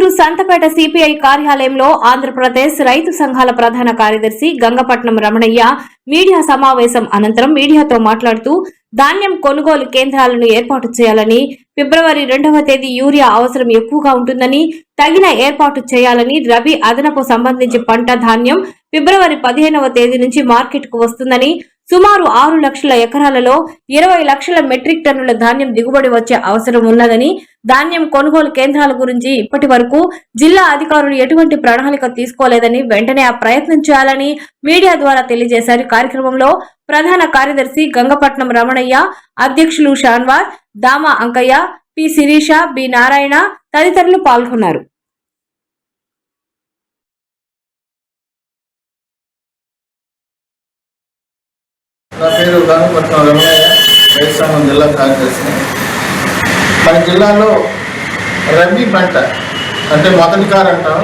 Nellore Santhapeta CPI కార్యాలయంలో ఆంధ్రప్రదేశ్ రైతు సంఘాల ప్రధాన కార్యదర్శి గంగపట్నం రమణయ్య మీడియా సమావేశం అనంతరం మీడియాతో మాట్లాడుతూ ధాన్యం కొనుగోలు కేంద్రాలను ఏర్పాటు చేయాలని ఫిబ్రవరి రెండవ తేదీ యూరియా అవసరం ఎక్కువగా ఉంటుందని తగిన ఏర్పాటు చేయాలని రబీ అదనపు సంబంధించి పంట ధాన్యం ఫిబ్రవరి పదిహేనవ తేదీ నుంచి మార్కెట్కు వస్తుందని సుమారు ఆరు లక్షల ఎకరాలలో ఇరవై లక్షల మెట్రిక్ టన్నుల ధాన్యం దిగుబడి వచ్చే అవసరం ఉన్నదని ధాన్యం కొనుగోలు కేంద్రాల గురించి ఇప్పటి వరకు జిల్లా అధికారులు ఎటువంటి ప్రణాళిక తీసుకోలేదని వెంటనే ఆ ప్రయత్నం చేయాలని మీడియా ద్వారా తెలియజేశారు. కార్యక్రమంలో ప్రధాన కార్యదర్శి గంగపట్నం రమణయ్య అధ్యక్షులు షాన్వార్ దామా అంకయ్య పి శిరీష బి నారాయణ తదితరులు పాల్గొన్నారు. నా పేరు గంగపట్నం రమణయ్య రైతు సంఘం జిల్లా కార్యదర్శిని మన జిల్లాలో రబీ పంట అంటే మొదటి కారు అంటాం.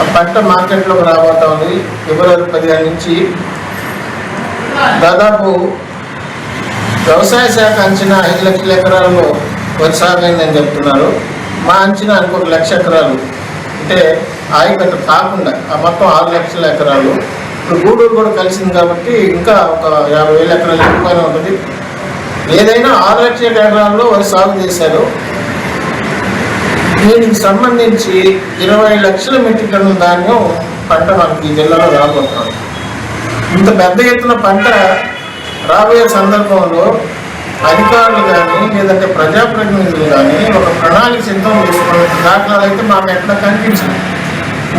ఆ పంట మార్కెట్లోకి రాబోతా ఉంది. ఫిబ్రవరి పదిహేను నుంచి దాదాపు వ్యవసాయ శాఖ అంచనా ఐదు లక్షల ఎకరాల్లో వరి సాగు చెప్తున్నారు. మా అంచనా ఇంకొక లక్ష ఎకరాలు. అంటే ఆయకట్టు కాకుండా ఆ మొత్తం ఆరు లక్షల ఎకరాలు. ఇప్పుడు గూడూరు కూడా కలిసింది కాబట్టి ఇంకా ఒక యాభై వేల ఎకరాలు ఎక్కువగానే ఉంటుంది. ఏదైనా ఆరు లక్షల ఎకరాల్లో వరి సాగు చేశారు. దీనికి సంబంధించి ఇరవై లక్షల మెట్రిక్ టన్నుల ధాన్యం పంట మనకి ఈ జిల్లాలో రాబోతున్నాం ఇంత పెద్ద ఎత్తున పంట రాబోయే సందర్భంలో అధికారులు కానీ లేదంటే ప్రజాప్రతినిధులు కానీ ఒక ప్రణాళిక సిద్ధం చేసుకున్న దాఖలాలు అయితే మాకు ఎట్లా కనిపించింది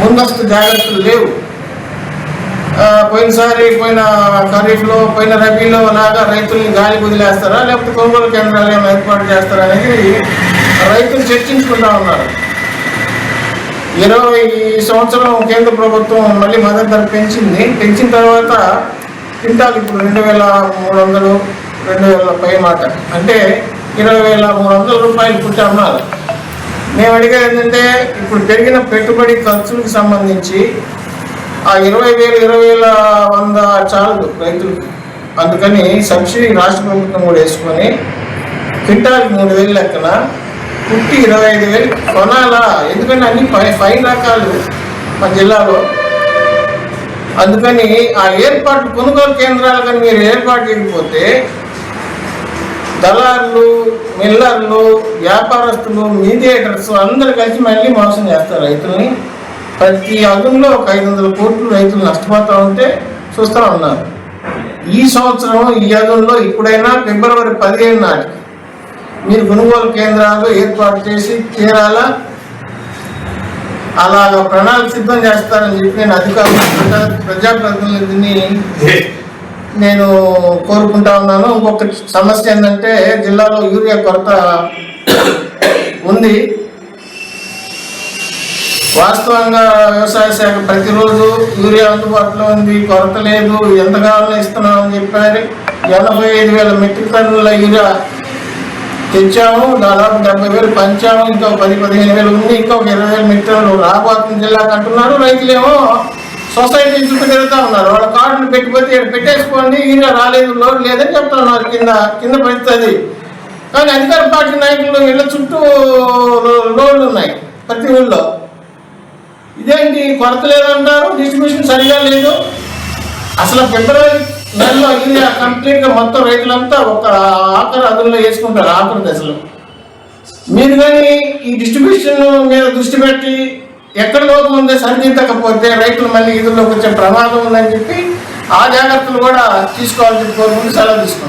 ముందస్తు జాగ్రత్తలు లేవు. పోయినసారి పోయిన ఖరీఫ్లో పోయిన రబీలో లాగా రైతుల్ని గాలి వదిలేస్తారా? లేకపోతే కొనుగోలు కేంద్రాలు ఏమైనా ఏర్పాటు చేస్తారా అనేది రైతులు చర్చించుకుంటా ఉన్నారు. ఇరవై సంవత్సరం కేంద్ర ప్రభుత్వం మళ్ళీ మద్దతు ధర పెంచింది. పెంచిన తర్వాత క్వింటాల్ ఇప్పుడు రెండు వేల మూడు వందలు రెండు వేల పై మాట. అంటే ఇరవై వేల మూడు వందల రూపాయలు పుట్టి అమ్మాలి మేము అడిగేది ఏంటంటే ఇప్పుడు పెరిగిన పెట్టుబడి ఖర్చులకు సంబంధించి ఆ ఇరవై వేలు ఇరవై వేల వంద చాలు రైతులకు అందుకని సబ్సిడీ రాష్ట్ర ప్రభుత్వం కూడా వేసుకొని క్వింటాల్కి మూడు వేలు లెక్కన పుట్టి ఇరవై ఐదు వేలు కొనాలా? ఎందుకంటే అన్ని పై ఫైన్ రకాలు మా జిల్లాలో. అందుకని ఆ ఏర్పాటు కొనుగోలు కేంద్రాలు కానీ మీరు ఏర్పాటు చేయకపోతే దళారులు మిల్లర్లు వ్యాపారస్తులు మీడియేటర్స్ అందరు కలిసి మళ్ళీ మోసం చేస్తారు రైతుల్ని. ప్రతి అదుల్లో ఒక ఐదు వందల కోట్లు రైతులు నష్టపోతూ ఉంటే చూస్తూ ఉన్నారు. ఈ సంవత్సరం ఈ యుగంలో ఇప్పుడైనా ఫిబ్రవరి పదిహేను నాటికి మీరు కొనుగోలు కేంద్రాలు ఏర్పాటు చేసి తీరాలా? అలాగ ప్రణాళిక సిద్ధం చేస్తారని చెప్పి నేను అధికారులు ప్రజాప్రతినిధిని నేను కోరుకుంటా ఉన్నాను. ఇంకొక సమస్య ఏంటంటే జిల్లాలో యూరియా కొరత ఉంది. వాస్తవంగా వ్యవసాయ శాఖ ప్రతిరోజు యూరియా అందుబాటులో ఉంది కొరత లేదు ఎంత కావాలో ఇస్తున్నామని చెప్పారు. ఎనభై ఐదు వేల మెట్రిక్ టన్నుల యూరియా తెచ్చాము దాదాపు డెబ్బై వేలు పంచాము ఇంకా పది పదిహేను వేలు ఉంది ఇంకా ఒక ఇరవై వేలు మెట్రిక్ టన్నులు రాబోతుంది జిల్లాకు అంటున్నారు. రైతులేమో సొసైటీ చుట్టూ తిరుగుతూ ఉన్నారు. వాళ్ళ కార్డులు పెట్టిపోతే ఇక్కడ పెట్టేసుకోండి యూరియా రాలేదు లోడ్ లేదని చెప్తున్నారు కింద కింద పడుతుంది కానీ అధికార పార్టీ నాయకులు ఇళ్ళ చుట్టూ లోడ్లు ఉన్నాయి ప్రతి ఊళ్ళో. ఇదేంటి కొరత లేదంటారు డిస్ట్రిబ్యూషన్ సరిగా లేదు. అసలు ఫిబ్రవరి నెలలో ఇది కంప్లీట్గా మొత్తం రైతులంతా ఒక ఆఖరి అదుల్లో వేసుకుంటారు ఆఖరి దశలో. మీరు కానీ ఈ డిస్ట్రిబ్యూషన్ మీద దృష్టి పెట్టి ఎక్కడ లోపం ఉందో సరిదిద్దకపోతే రైతులు మళ్ళీ ఇదుల్లోకి వచ్చే ప్రమాదం ఉందని చెప్పి ఆ జాగ్రత్తలు కూడా తీసుకోవాలని చెప్పి కోరుకుంటూ సెలవు తీసుకుంటాం